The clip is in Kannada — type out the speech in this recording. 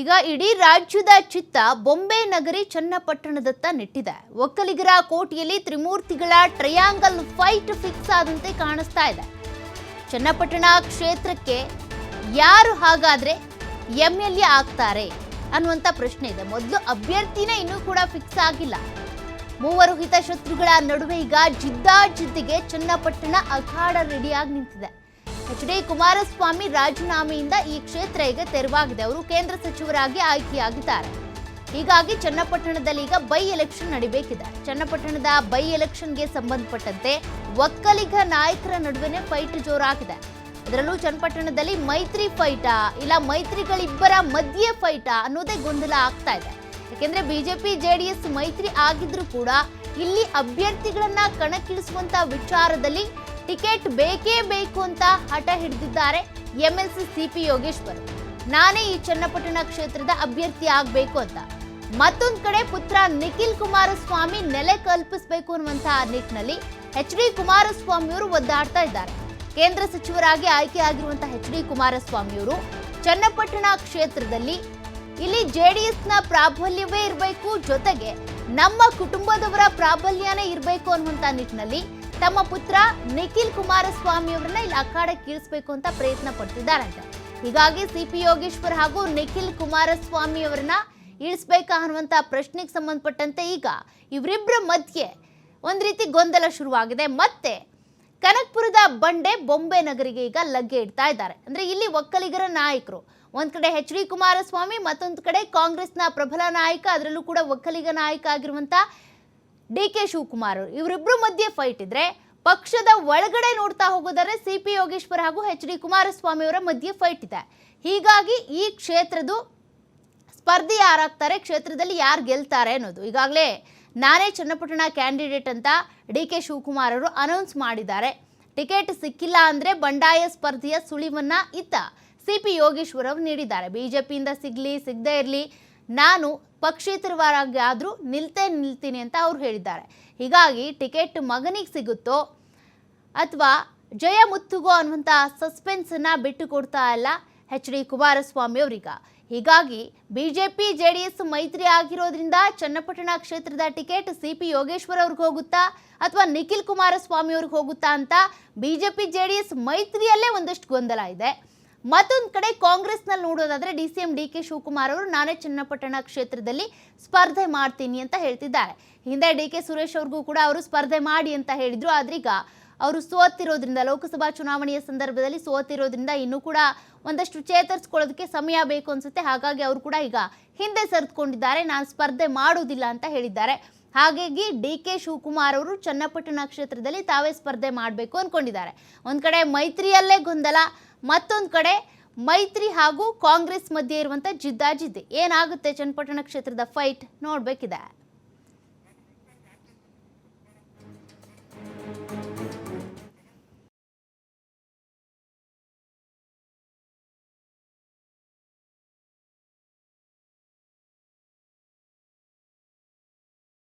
ಈಗ ಇಡೀ ರಾಜ್ಯದ ಚಿತ್ತ ಬೊಂಬೆ ನಗರಿ ಚನ್ನಪಟ್ಟಣದತ್ತ ನೆಟ್ಟಿದೆ. ಒಕ್ಕಲಿಗರ ಕೋಟೆಯಲ್ಲಿ ತ್ರಿಮೂರ್ತಿಗಳ ಟ್ರಯಾಂಗಲ್ ಫೈಟ್ ಫಿಕ್ಸ್ ಆದಂತೆ ಕಾಣಿಸ್ತಾ ಇದೆ. ಚನ್ನಪಟ್ಟಣ ಕ್ಷೇತ್ರಕ್ಕೆ ಯಾರು ಹಾಗಾದ್ರೆ ಎಂ ಎಲ್ ಎ ಆಗ್ತಾರೆ ಅನ್ನುವಂಥ ಪ್ರಶ್ನೆ ಇದೆ. ಮೊದಲು ಅಭ್ಯರ್ಥಿನೇ ಇನ್ನೂ ಕೂಡ ಫಿಕ್ಸ್ ಆಗಿಲ್ಲ. ಮೂವರು ಹಿತಶತ್ರುಗಳ ನಡುವೆ ಈಗ ಜಿದ್ದಾಜಿದ್ದಿಗೆ ಚನ್ನಪಟ್ಟಣ ಅಖಾಡ ರೆಡಿಯಾಗಿ ನಿಂತಿದೆ. ಎಚ್ ಡಿ ಕುಮಾರಸ್ವಾಮಿ ರಾಜೀನಾಮೆಯಿಂದ ಈ ಕ್ಷೇತ್ರ ಈಗ ತೆರವಾಗಿದೆ. ಅವರು ಕೇಂದ್ರ ಸಚಿವರಾಗಿ ಆಯ್ಕೆಯಾಗಿದ್ದಾರೆ. ಹೀಗಾಗಿ ಚನ್ನಪಟ್ಟಣದಲ್ಲಿ ಈಗ ಬೈ ಎಲೆಕ್ಷನ್ ನಡಿಬೇಕಿದೆ. ಚನ್ನಪಟ್ಟಣದ ಬೈ ಎಲೆಕ್ಷನ್ಗೆ ಸಂಬಂಧಪಟ್ಟಂತೆ ಒಕ್ಕಲಿಗ ನಾಯಕರ ನಡುವೆನೇ ಫೈಟ್ ಜೋರಾಗಿದೆ. ಅದರಲ್ಲೂ ಚನ್ನಪಟ್ಟಣದಲ್ಲಿ ಮೈತ್ರಿ ಫೈಟಾ, ಇಲ್ಲ ಮೈತ್ರಿಗಳಿಬ್ಬರ ಮಧ್ಯೆ ಫೈಟಾ ಅನ್ನೋದೇ ಗೊಂದಲ ಆಗ್ತಾ ಇದೆ. ಯಾಕೆಂದ್ರೆ ಬಿಜೆಪಿ, ಜೆಡಿಎಸ್ ಮೈತ್ರಿ ಆಗಿದ್ರು ಕೂಡ ಇಲ್ಲಿ ಅಭ್ಯರ್ಥಿಗಳನ್ನ ಕಣಕ್ಕಿಳಿಸುವಂತ ವಿಚಾರದಲ್ಲಿ ಟಿಕೆಟ್ ಬೇಕೇ ಬೇಕು ಅಂತ ಹಠ ಹಿಡಿದಿದ್ದಾರೆ ಎಂಎಲ್ಸಿ ಸಿಪಿ ಯೋಗೇಶ್ವರ್ ನಾನೇ ಈ ಚನ್ನಪಟ್ಟಣ ಕ್ಷೇತ್ರದ ಅಭ್ಯರ್ಥಿ ಆಗಬೇಕು ಅಂತ. ಮತ್ತೊಂದು ಕಡೆ ಪುತ್ರ ನಿಖಿಲ್ ಕುಮಾರಸ್ವಾಮಿ ನೆಲೆ ಕಲ್ಪಿಸಬೇಕು ಅನ್ನುವಂತಹ ನಿಟ್ಟಿನಲ್ಲಿ ಎಚ್ ಡಿ ಕುಮಾರಸ್ವಾಮಿಯವರು ಒದ್ದಾಡ್ತಾ ಇದ್ದಾರೆ. ಕೇಂದ್ರ ಸಚಿವರಾಗಿ ಆಯ್ಕೆಯಾಗಿರುವಂತಹ ಎಚ್ ಡಿ ಕುಮಾರಸ್ವಾಮಿಯವರು ಚನ್ನಪಟ್ಟಣ ಕ್ಷೇತ್ರದಲ್ಲಿ ಇಲ್ಲಿ ಜೆ ಜೆಡಿಎಸ್ನ ಪ್ರಾಬಲ್ಯವೇ ಇರಬೇಕು ಜೊತೆಗೆ ನಮ್ಮ ಕುಟುಂಬದವರ ಪ್ರಾಬಲ್ಯನೇ ಇರಬೇಕು ಅನ್ನುವಂತ ನಿಟ್ಟಿನಲ್ಲಿ ತಮ್ಮ ಪುತ್ರ ನಿಖಿಲ್ ಕುಮಾರಸ್ವಾಮಿ ಅವರನ್ನ ಇಲ್ಲಿ ಅಖಾಡಕ್ಕೆ ಕೀಳಿಸಬೇಕು ಅಂತ ಪ್ರಯತ್ನ ಪಡ್ತಿದ್ದಾರಂತೆ. ಹೀಗಾಗಿ ಸಿ ಪಿ ಯೋಗೇಶ್ವರ್ ಹಾಗೂ ನಿಖಿಲ್ ಕುಮಾರಸ್ವಾಮಿ ಅವರನ್ನ ಇಳಿಸ್ಬೇಕಾ ಅನ್ನುವಂತ ಪ್ರಶ್ನೆಗೆ ಸಂಬಂಧಪಟ್ಟಂತೆ ಈಗ ಇವರಿಬ್ಬರ ಮಧ್ಯೆ ಒಂದು ರೀತಿ ಗೊಂದಲ ಶುರುವಾಗಿದೆ. ಮತ್ತೆ ಕನಕ್ಪುರದ ಬಂಡೆ ಬೊಂಬೆ ನಗರಿಗೆ ಈಗ ಲಗ್ಗೆ ಇಡ್ತಾ ಇದ್ದಾರೆ. ಅಂದ್ರೆ ಇಲ್ಲಿ ಒಕ್ಕಲಿಗರ ನಾಯಕರು. ಒಂದ್ ಕಡೆ ಎಚ್ ಡಿ ಕುಮಾರಸ್ವಾಮಿ, ಮತ್ತೊಂದು ಕಡೆ ಕಾಂಗ್ರೆಸ್ನ ಪ್ರಬಲ ನಾಯಕ, ಅದರಲ್ಲೂ ಕೂಡ ಒಕ್ಕಲಿಗ ನಾಯಕ ಆಗಿರುವಂತ ಡಿ ಕೆ ಶಿವಕುಮಾರ್ ಅವರು. ಇವರಿಬ್ಬರು ಮಧ್ಯೆ ಫೈಟ್ ಇದ್ರೆ ಪಕ್ಷದ ಒಳಗಡೆ ನೋಡ್ತಾ ಹೋಗೋದಾದ್ರೆ ಸಿ ಪಿ ಯೋಗೇಶ್ವರ್ ಹಾಗೂ ಎಚ್ ಡಿ ಕುಮಾರಸ್ವಾಮಿ ಅವರ ಮಧ್ಯೆ ಫೈಟ್ ಇದೆ. ಹೀಗಾಗಿ ಈ ಕ್ಷೇತ್ರದ್ದು ಸ್ಪರ್ಧಿ ಯಾರಾಗ್ತಾರೆ, ಕ್ಷೇತ್ರದಲ್ಲಿ ಯಾರು ಗೆಲ್ತಾರೆ ಅನ್ನೋದು. ಈಗಾಗಲೇ ನಾನೇ ಚನ್ನಪಟ್ಟಣ ಕ್ಯಾಂಡಿಡೇಟ್ ಅಂತ ಡಿ ಕೆ ಶಿವಕುಮಾರ್ ಅವರು ಅನೌನ್ಸ್ ಮಾಡಿದ್ದಾರೆ. ಟಿಕೆಟ್ ಸಿಕ್ಕಿಲ್ಲ ಅಂದ್ರೆ ಬಂಡಾಯ ಸ್ಪರ್ಧೆಯ ಸುಳಿವನ್ನ ಇತ್ತ ಸಿ ಪಿ ಯೋಗೇಶ್ವರ್ ಅವರು ನೀಡಿದ್ದಾರೆ. ಪಿಯಿಂದ ಸಿಗ್ಲಿ, ಸಿಗದೇ ಇರಲಿ, ನಾನು ಪಕ್ಷೇತರವಾಗಿ ಆದರೂ ನಿಲ್ತೇ ನಿಲ್ತೀನಿ ಅಂತ ಅವ್ರು ಹೇಳಿದ್ದಾರೆ. ಹೀಗಾಗಿ ಟಿಕೆಟ್ ಮಗನಿಗೆ ಸಿಗುತ್ತೋ ಅಥವಾ ಜಯ ಮುತ್ತುಗೋ ಅನ್ನುವಂಥ ಸಸ್ಪೆನ್ಸನ್ನ ಬಿಟ್ಟು ಕೊಡ್ತಾ ಇಲ್ಲ ಎಚ್ ಡಿ ಕುಮಾರಸ್ವಾಮಿ ಅವರೀಗ. ಹೀಗಾಗಿ ಬಿಜೆಪಿ ಜೆ ಡಿ ಎಸ್ ಮೈತ್ರಿ ಆಗಿರೋದ್ರಿಂದ ಚನ್ನಪಟ್ಟಣ ಕ್ಷೇತ್ರದ ಟಿಕೆಟ್ ಸಿ ಪಿ ಯೋಗೇಶ್ವರ್ ಅವ್ರಿಗೆ ಹೋಗುತ್ತಾ ಅಥವಾ ನಿಖಿಲ್ ಕುಮಾರಸ್ವಾಮಿ ಅವ್ರಿಗೆ ಹೋಗುತ್ತಾ ಅಂತ ಬಿಜೆಪಿ ಜೆ ಡಿ ಎಸ್ ಮೈತ್ರಿಯಲ್ಲೇ ಒಂದಷ್ಟು ಗೊಂದಲ ಇದೆ. ಮತ್ತೊಂದು ಕಡೆ ಕಾಂಗ್ರೆಸ್ನಲ್ಲಿ ನೋಡೋದಾದ್ರೆ D C M D K Shivakumar ಅವರು ನಾನೇ ಚನ್ನಪಟ್ಟಣ ಕ್ಷೇತ್ರದಲ್ಲಿ ಸ್ಪರ್ಧೆ ಮಾಡ್ತೀನಿ ಅಂತ ಹೇಳ್ತಿದ್ದಾರೆ. ಹಿಂದೆ ಡಿ ಕೆ ಸುರೇಶ್ ಅವ್ರಿಗೂ ಕೂಡ ಅವರು ಸ್ಪರ್ಧೆ ಮಾಡಿ ಅಂತ ಹೇಳಿದ್ರು. ಆದ್ರೀಗ ಅವರು ಸೋತಿರೋದ್ರಿಂದ, ಲೋಕಸಭಾ ಚುನಾವಣೆಯ ಸಂದರ್ಭದಲ್ಲಿ ಸೋತಿರೋದ್ರಿಂದ ಇನ್ನೂ ಕೂಡ ಒಂದಷ್ಟು ಚೇತರಿಸ್ಕೊಳ್ಳೋದಕ್ಕೆ ಸಮಯ ಬೇಕು ಅನ್ಸುತ್ತೆ. ಹಾಗಾಗಿ ಅವರು ಕೂಡ ಈಗ ಹಿಂದೆ ಸರಿದುಕೊಂಡಿದ್ದಾರೆ. ನಾನು ಸ್ಪರ್ಧೆ ಮಾಡೋದಿಲ್ಲ ಅಂತ ಹೇಳಿದ್ದಾರೆ. ಹಾಗಾಗಿ ಡಿ ಕೆ ಶಿವಕುಮಾರ್ ಅವರು ಚನ್ನಪಟ್ಟಣ ಕ್ಷೇತ್ರದಲ್ಲಿ ತಾವೇ ಸ್ಪರ್ಧೆ ಮಾಡಬೇಕು ಅಂದ್ಕೊಂಡಿದ್ದಾರೆ ಒಂದು ಕಡೆ ಮೈತ್ರಿಯಲ್ಲೇ ಗೊಂದಲ ಮತ್ತೊಂದು ಕಡೆ ಮೈತ್ರಿ ಹಾಗೂ ಕಾಂಗ್ರೆಸ್ ಮಧ್ಯೆ ಇರುವಂಥ ಜಿದ್ದಾಜಿದ್ದೆ. ಏನಾಗುತ್ತೆ ಚನ್ನಪಟ್ಟಣ ಕ್ಷೇತ್ರದ ಫೈಟ್ ನೋಡ್ಬೇಕಿದೆ.